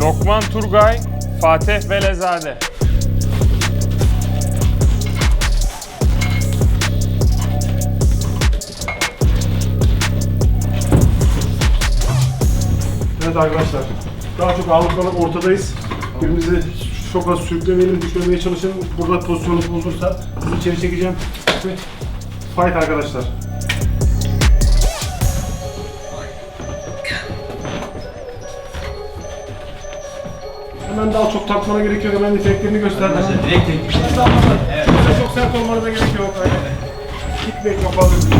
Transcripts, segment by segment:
Lokman Turgay, Fatih Velezade. Evet arkadaşlar, daha çok ağırlıklı olarak ortadayız. Birbirimizi çok az sürüklemeyelim, düşürmeye çalışalım. Burada pozisyonumuz bozulursa sizi içeri çekeceğim. Fight arkadaşlar. Hemen daha çok takmana gerek yok. Hemen efektlerini göster. Direkt tekmiş. Evet. Çok sert olmana da gerek yok. Aynen. Aynen.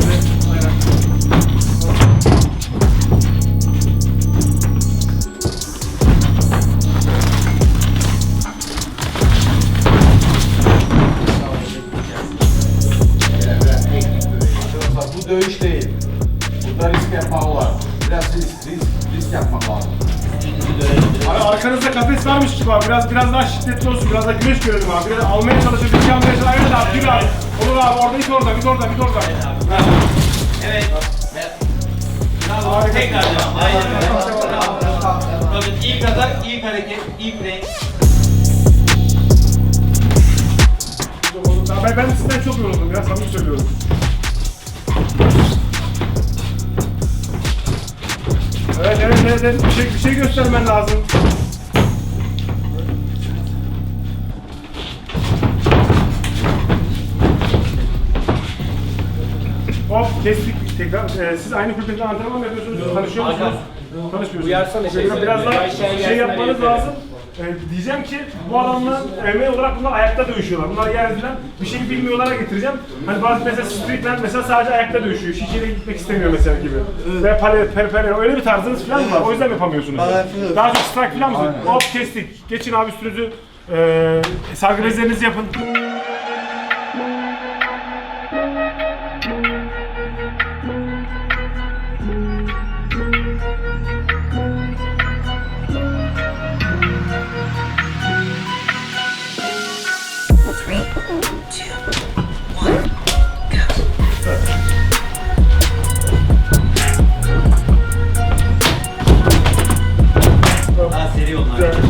Biraz biraz daha şiddetli olsun. Biraz daha güneş görelim abi. Biraz almaya çalışın. Bir almaya çalışın. Evet abi. Bir abi. Olur abi. Orada it orada. Bit orada. Bit orada. Ha. Evet. Harika. Tekrar devam. Aynen öyle. Bakın ilk atak, ilk hareket, ilk renk. Ben, ben sizden çok yoruldum ya. Samimi söylüyorum. Evet evet evet. evet. Bir, şey, bir şey göstermen lazım. Hop kestik tekrar. Ee, siz aynı kulüpte antrenman mı yapıyorsunuz? Tanışıyor musunuz? Tanışmıyorsunuz. Uyarsana şey, Biraz daha aşağıya şey yapmanız lazım. Ee, diyeceğim ki bu adamlar emeği olarak bunlar ayakta dövüşüyorlar. Bunlar yerdiler. Bir şey bilmiyorlara getireceğim. Hani bazı mesela streetler mesela sadece ayakta dövüşüyor. Şişeyle gitmek istemiyor mesela gibi. Ve pale, pale, pale, öyle bir tarzınız falan mı var? O yüzden yapamıyorsunuz? Daha çok strike falan mı? Hop kestik. Geçin abi üstünüzü. Ee, sargı bezlerinizi yapın. Daha seri olun arkadaşlar.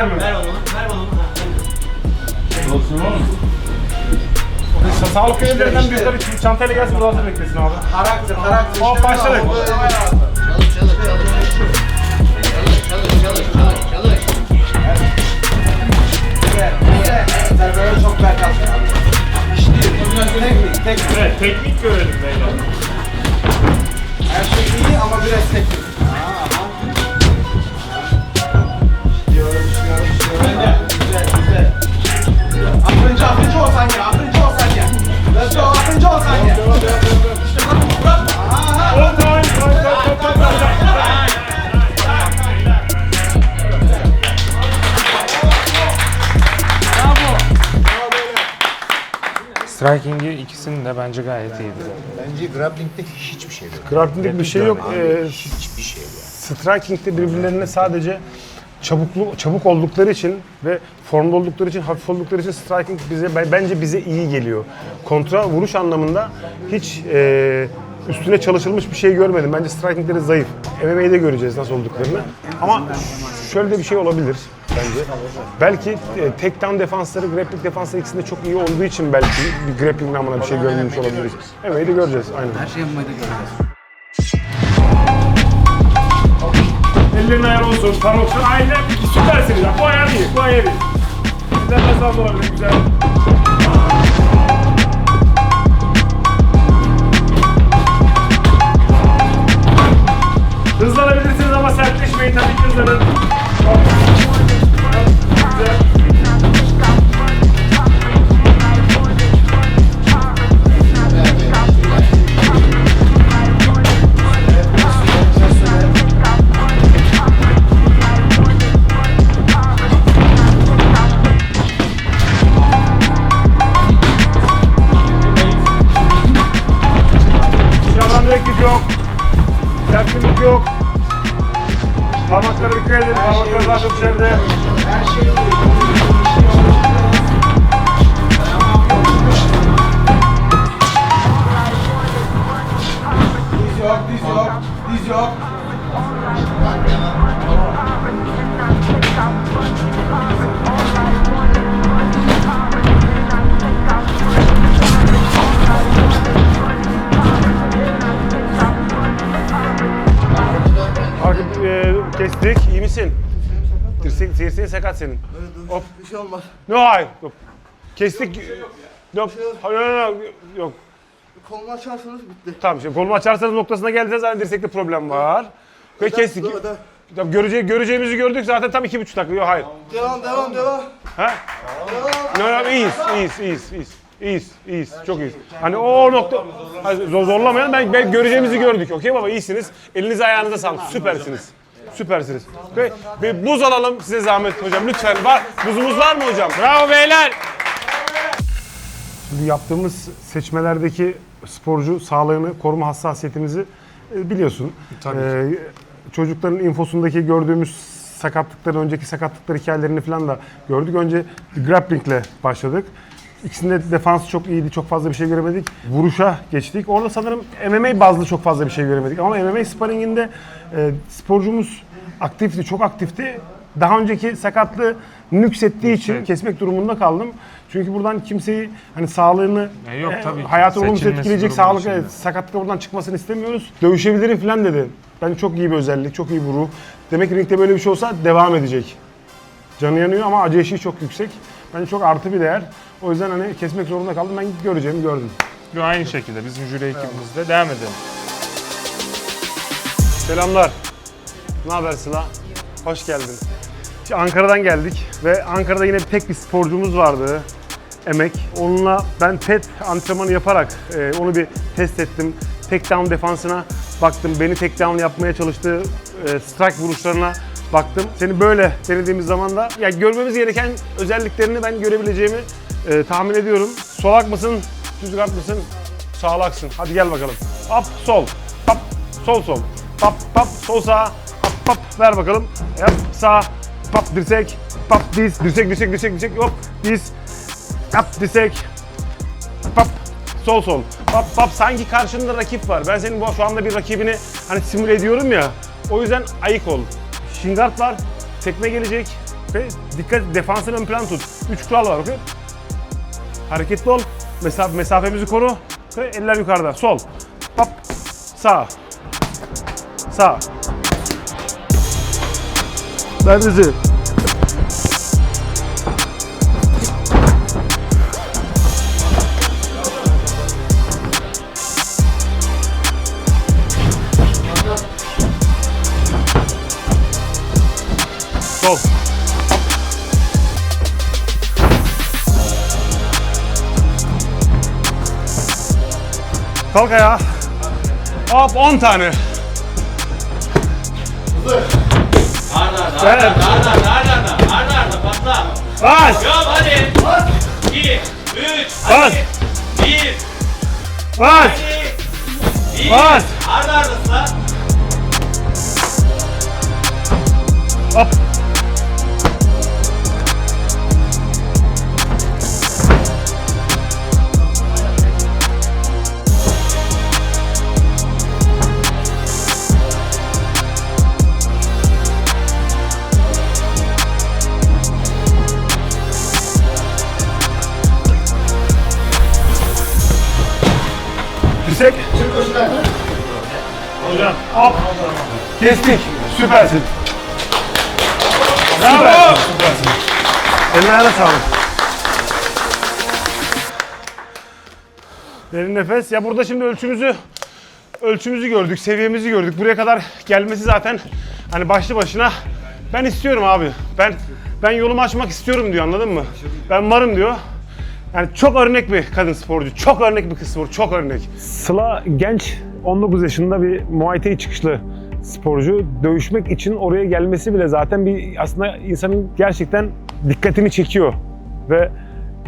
Köşeden direktif verme. Ver onu, ver onu. Sa sağlık görevlilerinden bir yukarı çıkıp çantayla gelsin burada hazır beklesin abi. Karakter, karakter. Hop başladık. Çalış, çalış, çalış. Çalış, çalış, çalış, çalış. Sen böyle çok berkat. İşte teknik, teknik. Evet teknik görelim beyler. Her şey iyi ama biraz teknik. Akıncı olsan ya, akıncı olsan ya. Let's go, akıncı olsan ya. İşte bak. Striking'i ikisinin de bence gayet iyiydi. Bence grappling'de hiçbir şey yok. Grappling'de bir şey yok. Ee, Hiçbir şey yok. striking'de birbirlerine sadece çabuklu çabuk oldukları için ve formda oldukları için, hafif oldukları için striking bize ben- bence bize iyi geliyor. Kontra vuruş anlamında hiç e, üstüne çalışılmış bir şey görmedim. Bence strikingleri zayıf. MMA'de göreceğiz nasıl olduklarını. Ama şöyle de bir şey olabilir. bence. Belki e, tek down defansları, grappling defansları ikisinde çok iyi olduğu için belki bir grappling namına bir şey görmemiş olabiliriz. Evet de göreceğiz aynen. Her şeyi da göreceğiz. Ellerin ayarı olsun, parmakların aynen süpersiniz. Bu ayar değil, bu ayar değil. Güzel mesafe olabilir, güzel. Hızlanabilirsiniz ama sertleşmeyin tabii ki hızlanın. Parmaklara dikkat edin. Parmaklar zaten dışarıda. Diz yok, diz yok, diz yok. Dirseğin sakat senin. Hop. Bir şey olmaz. No hayır. Yok. Kestik. Yok. Hayır, hayır, hayır. Yok. Kolumu açarsanız bitti. Tamam şimdi kolumu açarsanız noktasına geldiğinizde zaten dirsekte problem var. Ve kestik. Dur, dur. Tabii görece, göreceğimizi gördük zaten tam iki buçuk dakika. Yok hayır. Devam, devam, devam. Ha? No, no, iyiyiz, iyiyiz, iyiyiz, iyiyiz. İyiyiz, iyiyiz, çok iyiyiz. Hani o nokta, Hani zor- zorlamayan ben, ben göreceğimizi gördük. Okey baba iyisiniz. Elinize ayağınıza sağlık. Süpersiniz. Süpersiniz. Ve bir buz alalım size zahmet hocam lütfen. Var, buzumuz var mı hocam? Bravo beyler. Şimdi yaptığımız seçmelerdeki sporcu sağlığını koruma hassasiyetimizi e, biliyorsun. Tabii Ee, çocukların infosundaki gördüğümüz sakatlıkları, önceki sakatlıklar hikayelerini falan da gördük. Önce grapplingle başladık. İkisinde defansı çok iyiydi, çok fazla bir şey göremedik. Vuruşa geçtik. Orada sanırım MMA bazlı çok fazla bir şey göremedik. Ama MMA sparringinde e, sporcumuz aktifti, çok aktifti. Daha önceki sakatlığı nüksettiği için Evet. kesmek durumunda kaldım. Çünkü buradan kimseyi hani sağlığını, E, yok tabii ki. hayatını olumsuz Seçilmesi etkileyecek durumu sağlık, içinde. evet, sakatlıkla buradan çıkmasını istemiyoruz. Dövüşebilirim falan dedi. Ben çok iyi bir özellik, çok iyi bir ruh. Demek ki ringde böyle bir şey olsa devam edecek. Canı yanıyor ama acı eşiği çok yüksek. Bence çok artı bir değer. O yüzden hani kesmek zorunda kaldım. Ben göreceğimi gördüm. Aynı şekilde bizim jüri ekibimizde devam edelim. Selamlar. Ne haber Sıla? Hoş geldin. Şimdi Ankara'dan geldik ve Ankara'da yine tek bir sporcumuz vardı. Emek. Onunla ben pet antrenmanı yaparak e, onu bir test ettim. Tek down defansına baktım. Beni tek down yapmaya çalıştığı e, strike vuruşlarına baktım. Seni böyle denediğimiz zaman da ya görmemiz gereken özelliklerini ben görebileceğimi e, tahmin ediyorum. Solak mısın? Düz guard mısın? Sağlaksın. Hadi gel bakalım. Up, sol. Up, sol sol. Pap pap sol sağ. Pap pap ver bakalım. Yap sağ. Pap dirsek. Pap diz. Dirsek dirsek dirsek dirsek. Hop diz. Yap dirsek. Pap sol sol. Pap pap sanki karşında rakip var. Ben senin bu şu anda bir rakibini hani simüle ediyorum ya. O yüzden ayık ol. Şingart var. Tekme gelecek. Ve dikkat defansını ön plan tut. Üç kural var okey? Hareketli ol. Mesafe, mesafemizi koru. Ve eller yukarıda. Sol. Pap. Sağ. Sağ. Neredesin? Sol. Kalk ayağa. Hop 10 tane. Arda arda Evet. arda arda arda arda arda arda patla. Bas. Yok hadi. 2 3 Bas. hadi. 1 Bas. 1 Bas. Arda arda sıra. Hop. Hocam, hop. Kestik. Süpersin. Bravo. Süpersin. Eline ayağına sağlık. Derin nefes. Ya burada şimdi ölçümüzü ölçümüzü gördük, seviyemizi gördük. Buraya kadar gelmesi zaten hani başlı başına ben istiyorum abi. Ben ben yolumu açmak istiyorum diyor anladın mı? Ben varım diyor. Yani çok örnek bir kadın sporcu. Çok örnek bir kız sporcu. Çok örnek. Sıla genç 19 yaşında bir Muay Thai çıkışlı sporcu. Dövüşmek için oraya gelmesi bile zaten bir aslında insanın gerçekten dikkatini çekiyor. Ve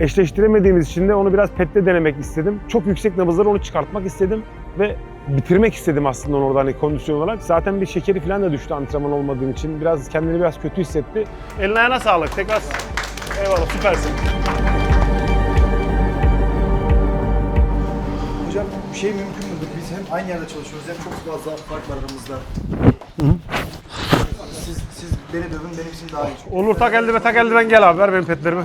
eşleştiremediğimiz için de onu biraz pette denemek istedim. Çok yüksek nabızları onu çıkartmak istedim ve bitirmek istedim aslında onu orada hani kondisyon olarak. Zaten bir şekeri falan da düştü antrenman olmadığım için. Biraz kendini biraz kötü hissetti. Eline ayağına sağlık. Tekrar eyvallah süpersin. Bir şey mümkün müdür? Biz hem aynı yerde çalışıyoruz hem çok fazla fark var aramızda. Siz, siz beni dövün benim için daha iyi. Olur tak eldiven tak eldiven gel abi ver benim petlerimi.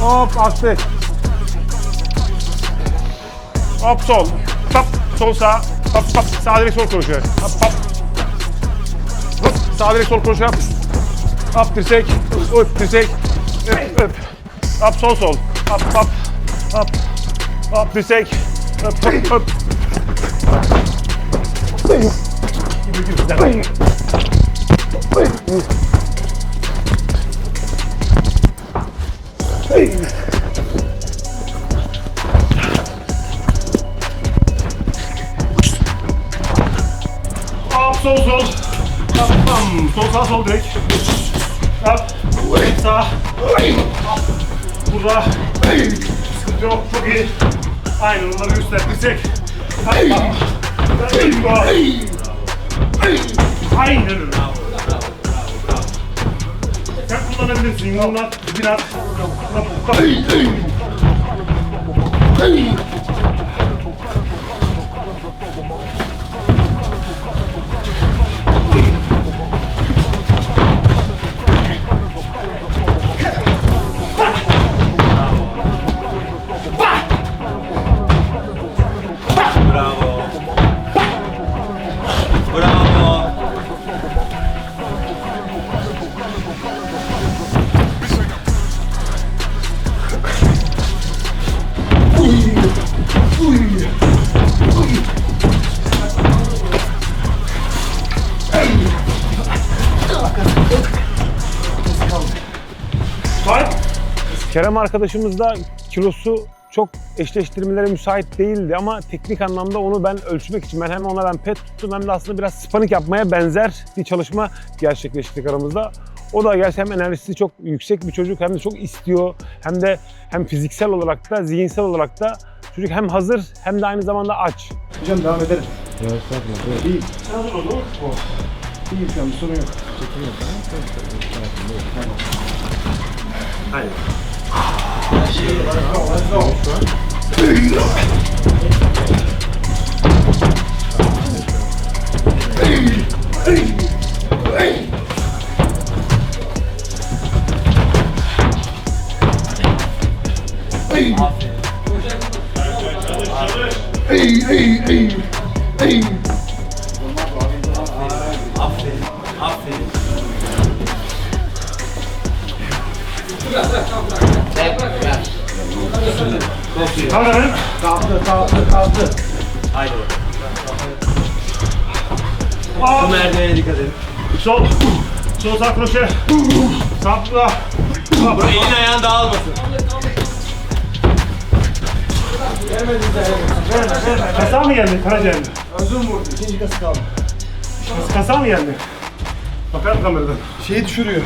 Hop attık. Hop sol. Hop sol sağ. Hop hop sağ direkt sol konuşuyor. Hop hop. Hop sağ direkt sol konuşuyor. Hop dirsek. Hop dirsek. Öp öp. Hop sol sol. Hop hop. Hop. Hop dirsek. Hop hop hop. Hop Sağ. Burada. Sıkıntı yok. Çok iyi. Aynen onları gösterdiysek. Aynen öyle. Sen kullanabilirsin. Yumruğunu at, bir at. Hop, Kerem arkadaşımız da kilosu çok eşleştirmelere müsait değildi ama teknik anlamda onu ben ölçmek için ben hem ona ben pet tuttum hem de aslında biraz spanik yapmaya benzer bir çalışma gerçekleştirdik aramızda. O da gerçekten hem enerjisi çok yüksek bir çocuk hem de çok istiyor hem de hem fiziksel olarak da zihinsel olarak da çocuk hem hazır hem de aynı zamanda aç. Hocam devam ederim. Hazır olur. İyiyim şu an bir sorun yok. Hey, hey, hey, hey. Ey. Kalkın. Kalktı, kalktı, kalktı. Haydi bakalım. Bu merdivene dikkat edin. Sol. Sol sağ kroşe. Fırla. Hop. Elin ayağın dağılmasın. Kasa mı geldi? Karaciğer mi? Özüm vurdu. İkinci kası kaldı. Kasa mı geldi? Bakar kameradan. Şeyi düşürüyor.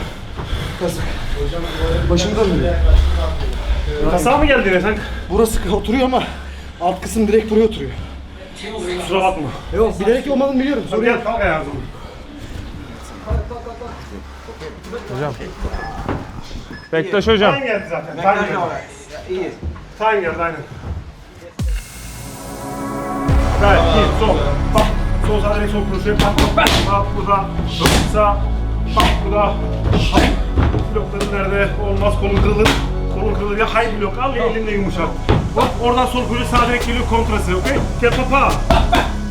Kasık. Başımda dönüyor. Kasa mı geldi yine sen? Burası oturuyor ama alt kısım direkt buraya oturuyor. Kusura bakma. Yok bilerek olmadığını biliyorum. Sorun yok. gel kalk ayağa zaman. Bektaş hocam. Time geldi zaten. Time geldi. İyi. Time geldi aynen. Gayet iyi. Sol. Bak. Sol sağ direkt sol kroşe. Bak bak bak burada. Sağ. Bak burada. Blokların nerede? Olmaz kolun kırılır. Kolun kırılır ya high blok al ya elinle yumuşat. Hop oradan sol kroşe sağ direkt geliyor kontrası. Okey? Gel papa.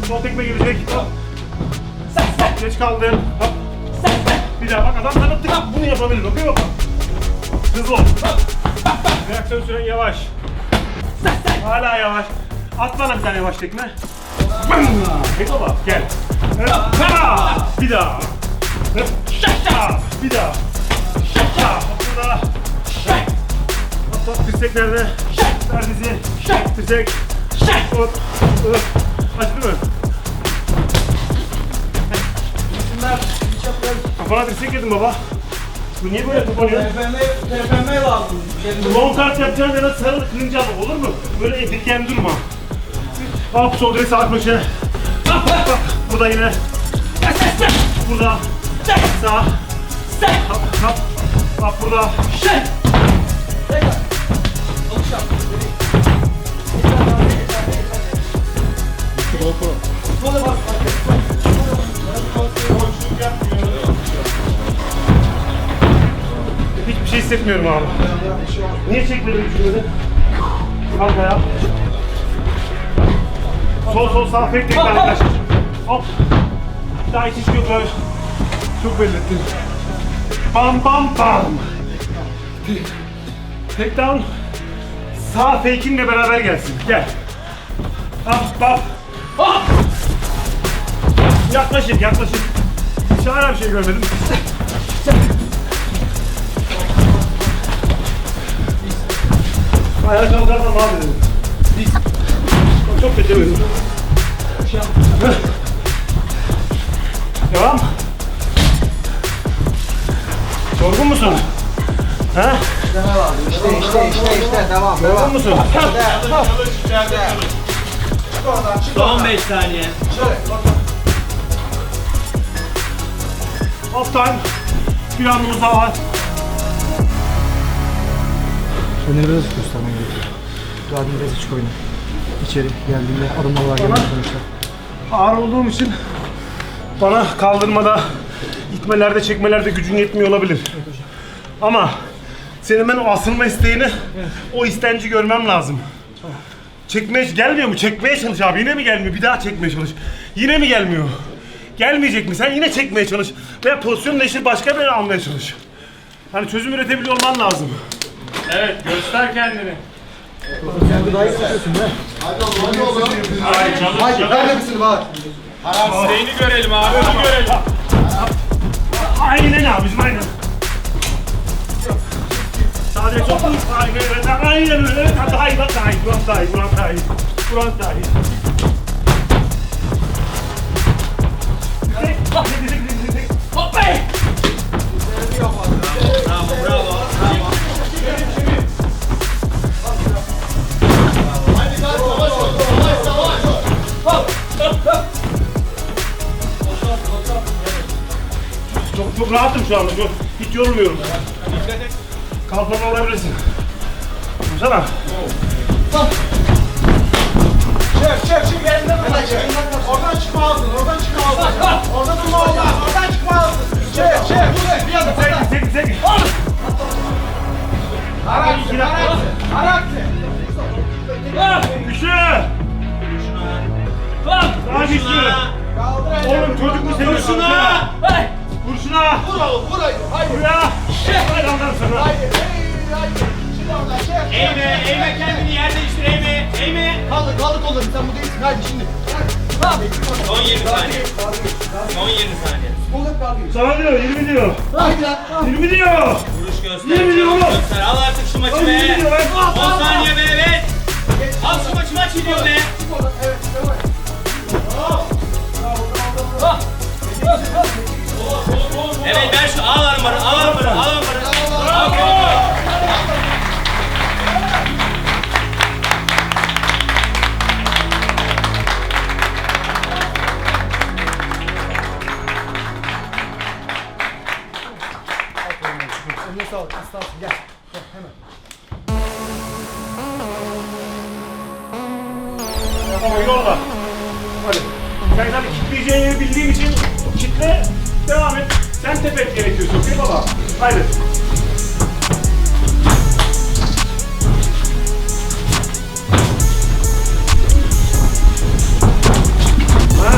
Sol tekme gelecek. Hop. Geç kaldın. Hop. Bir daha bak adam sana tık bunu yapabilir. Okey baba? Hızlı ol. Reaksiyon süren yavaş. Hala yavaş. At bana bir tane yavaş tekme. Hey baba gel. Bir daha. Şaşa! Bir daha. Dirsek nerede? Ver dizi. Dirsek. Hop. Hop. Açtı mı? Kafana dirsek yedin baba. Bu niye böyle kapanıyor? TPM, TPM lazım. Long kart yapacağın yana sarıl kırınca al, olur mu? Böyle edirgen durma. Hop sol direkt sağ köşe. Hop hop hop. Burada yine. Burada. Sağ. Hop hop. Hop burada. Hiçbir hissetmiyorum abi. Niye çekmedin şunu Kanka ya. Sol sol sağ tek tane kaç. Hop. Daha hiç yok böyle. Çok belli ettin. Bam bam bam. Tek down. Sağ fake'inle beraber gelsin. Gel. Hop hop. Hop. Yaklaşık yaklaşık. Hiç hala bir şey görmedim. Ayağa kalkarsan abi dedim. Çok beceriyorum. Devam. Yorgun musun? Ha? İşte işte işte işte devam Yorgun devam. musun? Çık oradan çık Son oradan. 5 saniye. Şöyle. Off time. Bir anımız daha var. Kendini biraz göstermen gerekiyor. Radyo biraz açık oyna. İçeri geldiğinde adımlar var geldiğinde sonuçta. Ağır olduğum için bana kaldırmada, itmelerde, çekmelerde gücün yetmiyor olabilir. Ama senin ben o asılma isteğini, o istenci görmem lazım. Çekmeye gelmiyor mu? Çekmeye çalış abi. Yine mi gelmiyor? Bir daha çekmeye çalış. Yine mi gelmiyor? Gelmeyecek mi? Sen yine çekmeye çalış. Veya pozisyon değiştir başka bir almaya çalış. Hani çözüm üretebiliyor olman lazım. Evet göster kendini. Haydi ver misin bak. Seni görelim abi onu görelim. Aynen abicim aynen. Sadece çok aynen öyle. Aynen öyle. Daha iyi bak daha iyi. Buram daha iyi. Buram daha iyi. Buram daha iyi. Şu anda. Çok, hiç yorulmuyorum. Kalkmama olabilirsin. Dursana. Çek çek çek elinden oradan çek. Oradan çıkma ağzın. Oradan çıkma ağzın. Oradan durma olmaz. Oradan çıkma ağzın. Çek çek. Bir yana Tek, tek, tek. Araktı. Araktı. Araktı. Güçlü. Daha güçlü. Oğlum çocuk mu seviyorsun? Kurşuna! Şuna. Vur oğlum vur haydi. Haydi. Buraya. Haydi ondan sonra. Haydi. Hey, haydi. Şimdi oradan çek. Eğme, eğme kendini yer değiştir eğme, eğme. Kaldır kaldır kollarını sen bu değilsin. Haydi şimdi. Son 20 saniye. Son 20 saniye. Kollar kaldır. Sana diyor 20 diyor. Haydi lan. 20 diyor. Vuruş göster. Yirmi diyor oğlum. Göster. Al artık şu maçı be. 20 diyor. lan. 10 saniye be evet. Al şu maçı maç gidiyor be. Evet. devam et. Evet ver şu al armarı, al armarı, al. Aferin. Eline sağlık. Aslan gel. Tamam yolla. Hadi. Sen zaten kitleyeceğin yeri bildiğin için kitle devam et. Sen tepet gerekiyorsun okey baba? Haydi. Ha.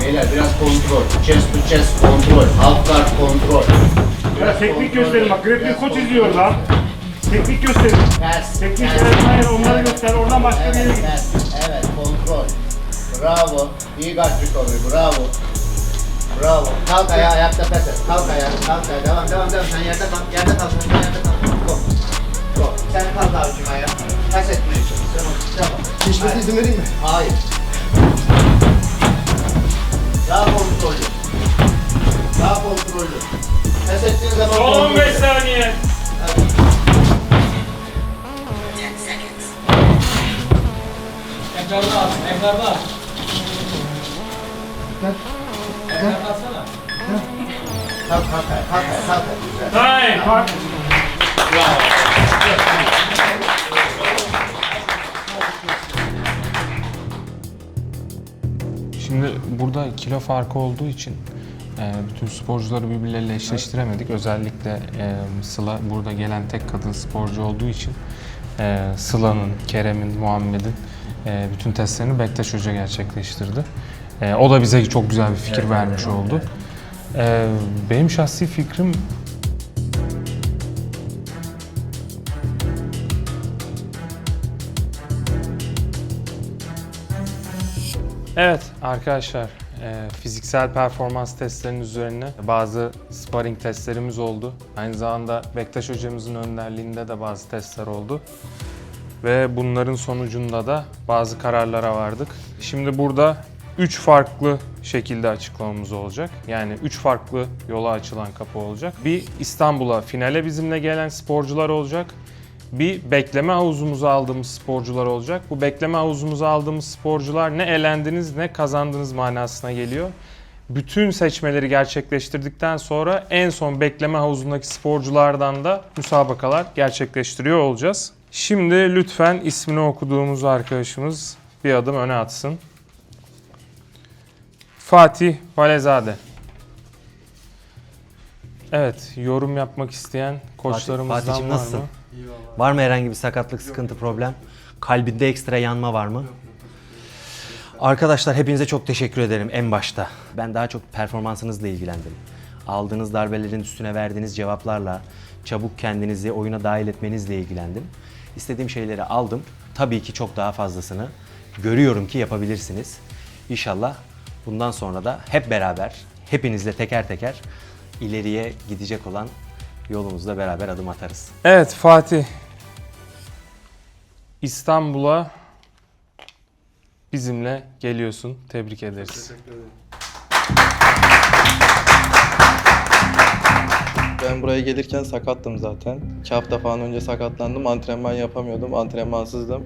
Beyler biraz kontrol. Chest to chest kontrol. Half guard kontrol. Ya teknik gösterin bak. Grappling koç izliyor lan. Teknik gösterin. Ters. Teknik ters. öğretmen onları göster. Oradan başka bir yere Evet, git. ters. Evet, kontrol. Bravo. İyi guard recovery. Bravo. Bravo. Kalk ayağa, ayakta pes et. Kalk ayağa, kalk ayağa. Devam, devam, devam. Sen yerde kal. Yerde kal. Sen yerde kal. Go. Go. Sen kalk abicim ayağa. Pes etmeye çalış. Tamam. Tamam. Geçmesi izin vereyim mi? Hayır. Kalk, kalk, kalk, kalk. Bak. Şimdi burada kilo farkı olduğu için e, bütün sporcuları birbirleriyle eşleştiremedik. Özellikle e, Sıla burada gelen tek kadın sporcu olduğu için e, Sıla'nın, Kerem'in, Muhammed'in e, bütün testlerini Bektaş Hoca gerçekleştirdi. E, o da bize çok güzel bir fikir vermiş oldu. E, benim şahsi fikrim Evet arkadaşlar e, fiziksel performans testlerinin üzerine bazı sparring testlerimiz oldu. Aynı zamanda Bektaş hocamızın önderliğinde de bazı testler oldu. Ve bunların sonucunda da bazı kararlara vardık. Şimdi burada 3 farklı şekilde açıklamamız olacak. Yani 3 farklı yola açılan kapı olacak. Bir İstanbul'a finale bizimle gelen sporcular olacak. Bir bekleme havuzumuza aldığımız sporcular olacak. Bu bekleme havuzumuza aldığımız sporcular ne elendiniz ne kazandınız manasına geliyor. Bütün seçmeleri gerçekleştirdikten sonra en son bekleme havuzundaki sporculardan da müsabakalar gerçekleştiriyor olacağız. Şimdi lütfen ismini okuduğumuz arkadaşımız bir adım öne atsın. Fatih Valezade. Evet, yorum yapmak isteyen koçlarımızdan Fatih'cim var nasılsın? mı? Var mı herhangi bir sakatlık, sıkıntı, problem? Kalbinde ekstra yanma var mı? Arkadaşlar hepinize çok teşekkür ederim en başta. Ben daha çok performansınızla ilgilendim. Aldığınız darbelerin üstüne verdiğiniz cevaplarla çabuk kendinizi oyuna dahil etmenizle ilgilendim. İstediğim şeyleri aldım. Tabii ki çok daha fazlasını görüyorum ki yapabilirsiniz. İnşallah bundan sonra da hep beraber, hepinizle teker teker ileriye gidecek olan yolumuzda beraber adım atarız. Evet Fatih. İstanbul'a bizimle geliyorsun. Tebrik ederiz. Ben buraya gelirken sakattım zaten. İki hafta falan önce sakatlandım. Antrenman yapamıyordum. Antrenmansızdım.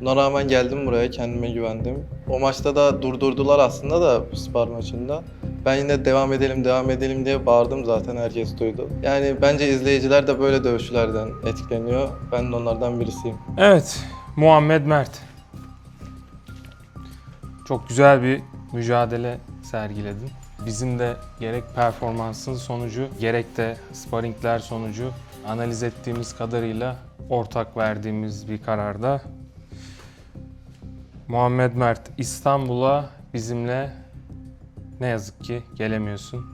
Buna rağmen geldim buraya. Kendime güvendim. O maçta da durdurdular aslında da spar maçında. Ben yine devam edelim, devam edelim diye bağırdım zaten. Herkes duydu. Yani bence izleyiciler de böyle dövüşlerden etkileniyor. Ben de onlardan birisiyim. Evet, Muhammed Mert. Çok güzel bir mücadele sergiledin. Bizim de gerek performansın sonucu, gerek de sparringler sonucu analiz ettiğimiz kadarıyla ortak verdiğimiz bir kararda Muhammed Mert İstanbul'a bizimle ne yazık ki gelemiyorsun.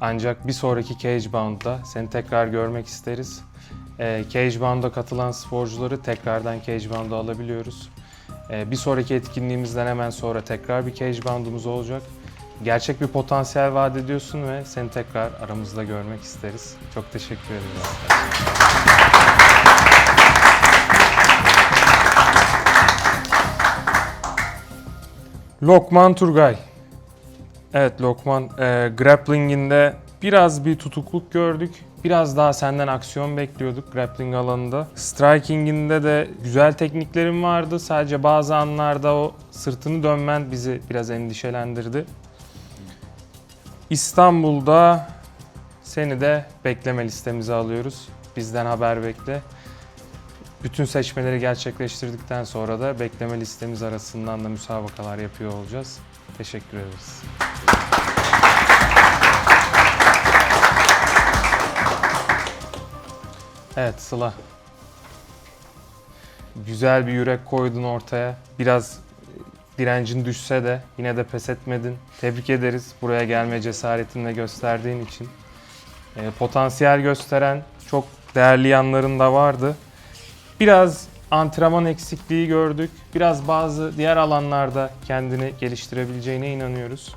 Ancak bir sonraki Cage Bound'da seni tekrar görmek isteriz. Ee, Cage Bound'a katılan sporcuları tekrardan Cage Bound'a alabiliyoruz. Ee, bir sonraki etkinliğimizden hemen sonra tekrar bir Cage Bound'umuz olacak. Gerçek bir potansiyel vaat ediyorsun ve seni tekrar aramızda görmek isteriz. Çok teşekkür ederiz. Lokman Turgay. Evet Lokman, e, grappling'inde biraz bir tutukluk gördük. Biraz daha senden aksiyon bekliyorduk grappling alanında. Striking'inde de güzel tekniklerin vardı. Sadece bazı anlarda o sırtını dönmen bizi biraz endişelendirdi. İstanbul'da Seni de bekleme listemize alıyoruz. Bizden haber bekle. Bütün seçmeleri gerçekleştirdikten sonra da bekleme listemiz arasından da müsabakalar yapıyor olacağız. Teşekkür ederiz. Evet Sıla. Güzel bir yürek koydun ortaya. Biraz direncin düşse de yine de pes etmedin. Tebrik ederiz buraya gelme cesaretinle gösterdiğin için. Ee, potansiyel gösteren çok değerli yanların da vardı. Biraz antrenman eksikliği gördük. Biraz bazı diğer alanlarda kendini geliştirebileceğine inanıyoruz.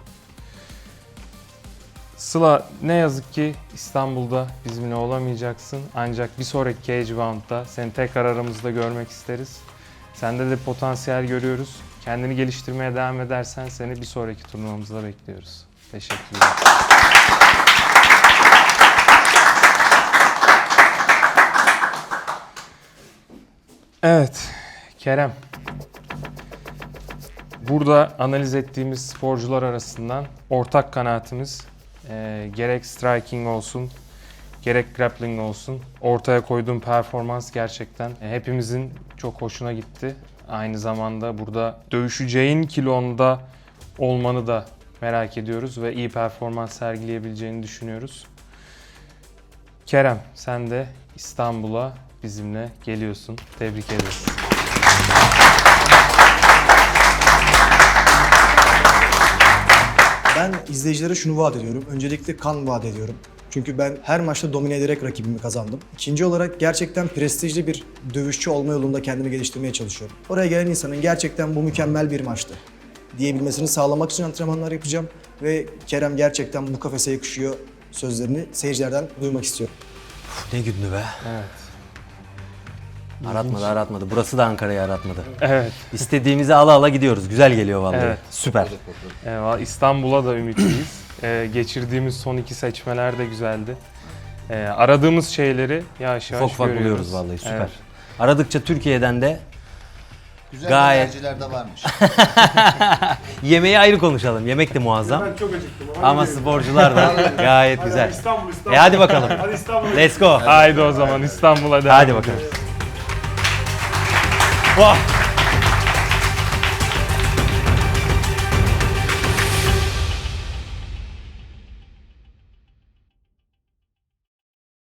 Sıla ne yazık ki İstanbul'da bizimle olamayacaksın. Ancak bir sonraki Cage Round'da seni tekrar aramızda görmek isteriz. Sende de potansiyel görüyoruz. Kendini geliştirmeye devam edersen seni bir sonraki turnuvamızda bekliyoruz. Teşekkürler. Evet, Kerem. Burada analiz ettiğimiz sporcular arasından ortak kanaatimiz e, gerek striking olsun, gerek grappling olsun ortaya koyduğum performans gerçekten e, hepimizin çok hoşuna gitti. Aynı zamanda burada dövüşeceğin kilonda olmanı da merak ediyoruz ve iyi performans sergileyebileceğini düşünüyoruz. Kerem sen de İstanbul'a bizimle geliyorsun. Tebrik ederiz. Ben izleyicilere şunu vaat ediyorum. Öncelikle kan vaat ediyorum. Çünkü ben her maçta domine ederek rakibimi kazandım. İkinci olarak gerçekten prestijli bir dövüşçü olma yolunda kendimi geliştirmeye çalışıyorum. Oraya gelen insanın gerçekten bu mükemmel bir maçtı diyebilmesini sağlamak için antrenmanlar yapacağım. Ve Kerem gerçekten bu kafese yakışıyor sözlerini seyircilerden duymak istiyorum. Ne gündü be. Evet. Aratmadı aratmadı. Burası da Ankara'yı aratmadı. Evet. İstediğimizi ala ala gidiyoruz. Güzel geliyor vallahi. Evet. Süper. Eyvallah. İstanbul'a da ümitliyiz. Ee, geçirdiğimiz son iki seçmeler de güzeldi. Ee, aradığımız şeyleri yavaş yavaş Ufak ufak görüyoruz. buluyoruz vallahi süper. Evet. Aradıkça Türkiye'den de Güzel Gayet. enerjiler de varmış. yemeği ayrı konuşalım. Yemek de muazzam. Ben çok acıktım. Hadi Ama gidelim. sporcular da gayet Hadi güzel. İstanbul, İstanbul. E hadi bakalım. Hadi İstanbul'a Let's go. Haydi o zaman İstanbul'a devam Hadi bakalım. 와.